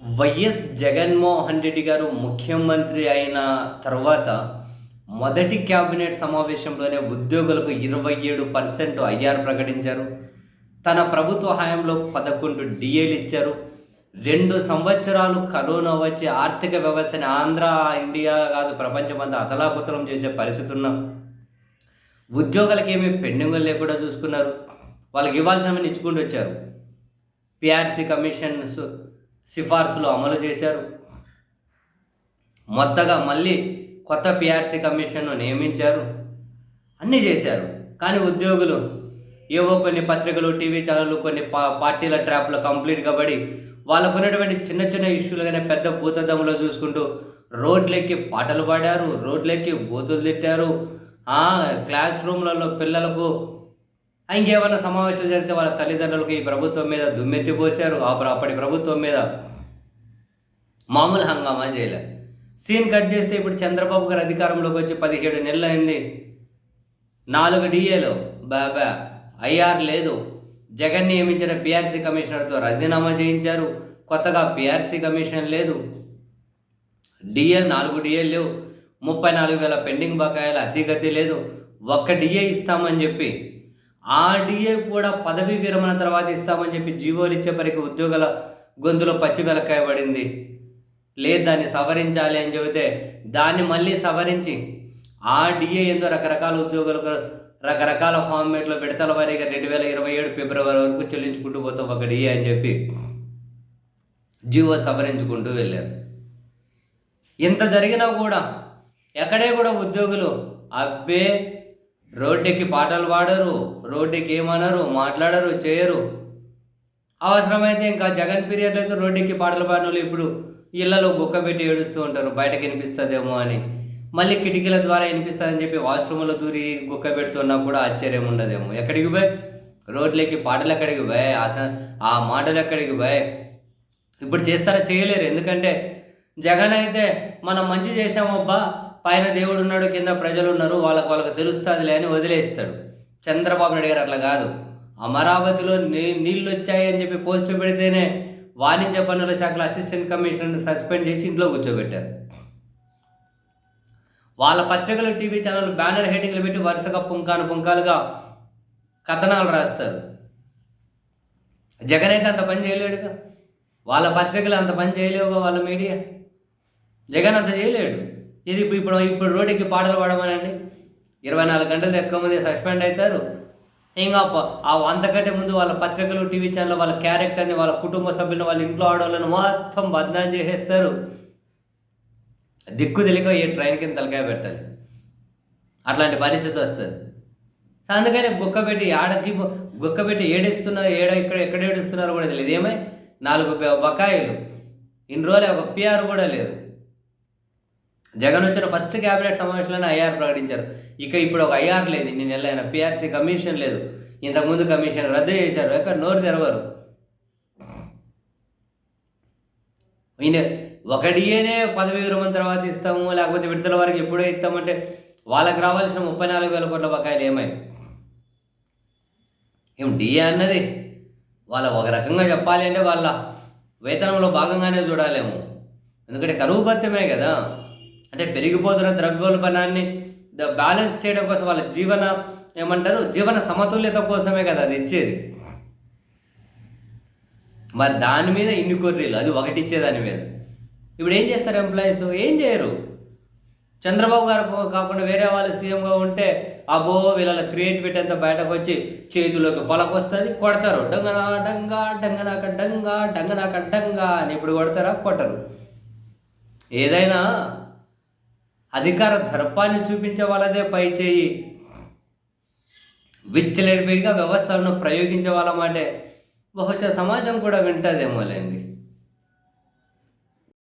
YS Jaganmohan Reddy గారు ముఖ్యమంత్రి అయిన తర్వాత మొదటి క్యాబినెట్ సమావేశంలోనే ఉద్యోగులకు ఇరవై ఏడు పర్సెంట్ ఐఆర్ ప్రకటించారు. తన ప్రభుత్వ హయాంలో పదకొండు డిఏలు ఇచ్చారు. రెండు సంవత్సరాలు కరోనా వచ్చి ఆర్థిక వ్యవస్థని ఆంధ్ర ఇండియా కాదు ప్రపంచమంతా అతలాకుతలం చేసే పరిస్థితి ఉన్నాం ఉద్యోగులకి ఏమీ పెండింగ్ లేకుండా చూసుకున్నారు. వాళ్ళకి ఇవ్వాల్సినవి ఇచ్చుకుంటూ వచ్చారు. పిఆర్సీ కమిషన్స్ సిఫార్సులు అమలు చేశారు. మొత్తగా మళ్ళీ కొత్త పిఆర్సీ కమిషన్ను నియమించారు. అన్నీ చేశారు. కానీ ఉద్యోగులు ఏవో కొన్ని పత్రికలు టీవీ ఛానళ్ళు కొన్ని పా పార్టీల ట్రాప్లో కంప్లీట్గా పడి వాళ్ళకు ఉన్నటువంటి చిన్న చిన్న ఇష్యూలుగానే పెద్ద భూతద్దంలో చూసుకుంటూ రోడ్లెక్కి పాటలు పాడారు రోడ్లెక్కి బూతులు తిట్టారు. క్లాస్ రూమ్లలో పిల్లలకు ఇంకేమైనా సమావేశాలు జరిగితే వాళ్ళ తల్లిదండ్రులకు ఈ ప్రభుత్వం మీద దుమ్మెత్తి పోశారు అప్పటి ప్రభుత్వం మీద మామూలు హంగామా చేయలే. సీన్ కట్ చేస్తే ఇప్పుడు చంద్రబాబు గారు అధికారంలోకి వచ్చి పదిహేడు నెలలు అయింది నాలుగు డిఏలు బాబా ఐఆర్ లేదు. జగన్ నియమించిన పిఆర్సీ కమిషనర్తో రాజీనామా చేయించారు. కొత్తగా పిఆర్సీ కమిషన్ లేదు. డిఎల్ నాలుగు డిఎల్ లేవు. ముప్పై నాలుగు వేల పెండింగ్ బకాయిల అతిగతి లేదు. ఒక్క డిఏ ఇస్తామని చెప్పి ఆ డిఏ కూడా పదవి విరమణ తర్వాత ఇస్తామని చెప్పి జీవోలు ఇచ్చేపరికి ఉద్యోగుల గొంతులో పచ్చి వెలకాయ పడింది. లేదు దాన్ని సవరించాలి అని చెబితే దాన్ని మళ్ళీ సవరించి ఆ డిఏ ఏందో రకరకాల ఉద్యోగులకు రకరకాల ఫార్మేట్లో విడతల వారీగా రెండు వేల ఇరవై ఏడు ఫిబ్రవరి వరకు చెల్లించుకుంటూ పోతాం ఒక డిఏ అని చెప్పి జీవో సవరించుకుంటూ వెళ్ళారు. ఇంత జరిగినా కూడా ఎక్కడే కూడా ఉద్యోగులు అబ్బే రోడ్డుకి పాటలు పాడరు రోడ్డుకి ఏమనరు మాట్లాడరు చేయరు. అవసరమైతే ఇంకా జగన్ పీరియడ్లో అయితే రోడ్డుకి పాటలు పాడిన ఇప్పుడు ఇళ్ళలో బుక్క పెట్టి ఏడుస్తూ ఉంటారు బయటకు వినిపిస్తుందేమో అని. మళ్ళీ కిటికీల ద్వారా వినిపిస్తుందని చెప్పి వాష్రూమ్లో దూరి గుక్క పెడుతున్నా కూడా ఆశ్చర్యం ఉండదేమో. ఎక్కడికి పోయి రోడ్లకి పాటలు ఎక్కడికి పోయి ఆ మాటలు ఎక్కడికి పోయి ఇప్పుడు చేస్తారా చేయలేరు. ఎందుకంటే జగన్ అయితే మనం మంచి చేసామబ్బా పైన దేవుడు ఉన్నాడు కింద ప్రజలు ఉన్నారు వాళ్ళకు వాళ్ళకి తెలుస్తుందిలే అని వదిలేస్తాడు. చంద్రబాబు నాయుడు గారు అట్లా కాదు. అమరావతిలో నీ నీళ్ళు వచ్చాయని చెప్పి పోస్టు పెడితేనే వాణిజ్య పన్నుల శాఖల అసిస్టెంట్ కమిషనర్ని సస్పెండ్ చేసి ఇంట్లో కూర్చోబెట్టారు. వాళ్ళ పత్రికలు టీవీ ఛానల్ బ్యానర్ హెడ్డింగ్లు పెట్టి వరుసగా పుంకాను పుంకాలుగా కథనాలు రాస్తారు. జగన్ అయితే అంత పని చేయలేడుగా. వాళ్ళ పత్రికలు అంత పని చేయలేవుగా వాళ్ళ మీడియా. జగన్ అంత చేయలేడు. ఇది ఇప్పుడు ఇప్పుడు ఇప్పుడు రోడ్డుకి పాటలు పాడమనండి? ఇరవై నాలుగు గంటలు ఎక్కువ మంది సస్పెండ్ అవుతారు. ఇంకా ఆ అంతకంటే ముందు వాళ్ళ పత్రికలు టీవీ ఛానల్ వాళ్ళ క్యారెక్టర్ని వాళ్ళ కుటుంబ సభ్యులను వాళ్ళ ఇంట్లో ఆడవాళ్ళని మొత్తం బద్నాం చేసేస్తారు. దిక్కు తెలియక ఈ ట్రైన్ కింద తలకాయ పెట్టాలి. అట్లాంటి పరిస్థితి వస్తుంది. అందుకని గుక్క పెట్టి ఆడకి గుక్క పెట్టి ఏడేస్తున్నారు ఏడ ఇక్కడ ఎక్కడ ఏడుస్తున్నారు కూడా తెలియదు. ఏమై? నాలుగు బకాయిలు. ఇన్ని రోజులు ఒక పిఆర్ కూడా లేదు. జగన్ వచ్చిన ఫస్ట్ క్యాబినెట్ సమావేశంలోనే ఐఆర్ ప్రకటించారు. ఇక ఇప్పుడు ఒక ఐఆర్ లేదు ఇన్ని అయినా పిఆర్సీ కమిషన్ లేదు. ఇంతకుముందు కమిషన్ రద్దు చేశారు ఎక్కడ నోరు తెరవరు. ఈయన ఒక డిఏనే పదవి విరమణ తర్వాత ఇస్తాము లేకపోతే విడుదల వరకు ఎప్పుడో ఇస్తామంటే వాళ్ళకి రావాల్సిన ముప్పై నాలుగు వేల కోట్ల బకాయిలు ఏమై? ఏం డిఏ అన్నది? వాళ్ళ ఒక రకంగా చెప్పాలి అంటే వాళ్ళ వేతనంలో భాగంగానే చూడాలేము. ఎందుకంటే కరువు భత్యమే కదా. అంటే పెరిగిపోతున్న ద్రవ్యోల్బణాన్ని ద- బ్యాలెన్స్ చేయడం కోసం వాళ్ళ జీవన ఏమంటారు జీవన సమతుల్యత కోసమే కదా అది ఇచ్చేది. మరి దాని మీద ఇన్ని కొర్రీలు అది ఒకటి ఇచ్చేదాని మీద. ఇప్పుడు ఏం చేస్తారు ఎంప్లాయీస్ ఏం చేయరు. చంద్రబాబు గారు కాకుండా వేరే వాళ్ళు సీఎంగా ఉంటే అబో వీళ్ళ క్రియేటివిటీ అంతా బయటకు వచ్చి చేతిలోకి పొలకు వస్తుంది కొడతారు. డంగనా డంగా డంగనాక డంగా డంగనాక డంగా అని ఇప్పుడు కొడతారా? కొట్టరు. ఏదైనా అధికార దర్పాన్ని చూపించే వాళ్ళదే పై చేయి. విచ్చలవిడిగా వ్యవస్థలను ప్రయోగించే వాళ్ళ మాటే. బహుశా సమాజం కూడా వింటదేమోలేండి.